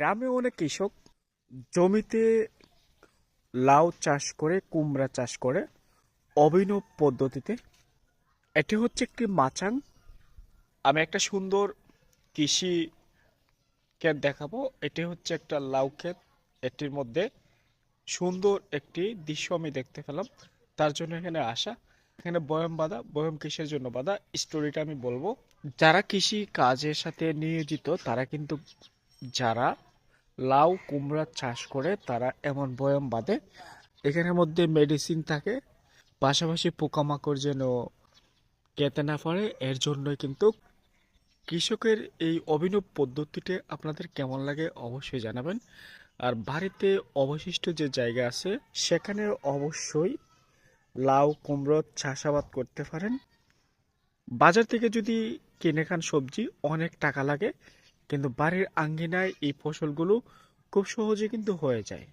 গ্রামে অনেক কৃষক জমিতে লাউ চাষ করে, কুমড়া চাষ করে অভিনব পদ্ধতিতে। এটি হচ্ছে একটি মাচাং। আমি একটা সুন্দর কৃষি ক্ষেত দেখাবো। এটি হচ্ছে একটা লাউ ক্ষেত। এটির মধ্যে সুন্দর একটি দৃশ্য আমি দেখতে পেলাম। তার জন্য এখানে আসা, এখানে বয়ম বাঁধা, বয়ম কিসের জন্য বাঁধা। স্টোরিটা আমি বলব। যারা কৃষি কাজের সাথে নিয়োজিত, তারা কিন্তু, যারা লাউ, কুমড়া চাষ করে তারা এমন বয়ম বাঁধে। এখানের মধ্যে মেডিসিন থাকে। পাশাপাশি পোকামাকড় যেন কেতে না পারে এর জন্যই কিন্তু কৃষকের এই অভিনব পদ্ধতিটি আপনাদের কেমন লাগে অবশ্যই জানাবেন। আর বাড়িতে অবশিষ্ট যে জায়গা আছে, সেখানে অবশ্যই লাউ, কুমড়ো চাষাবাদ করতে পারেন। বাজার থেকে যদি কিনে খান সবজি অনেক টাকা লাগে কিন্তু বাড়ির আঙ্গিনায় এই ফসলগুলো খুব সহজে কিন্তু হয়ে যায়।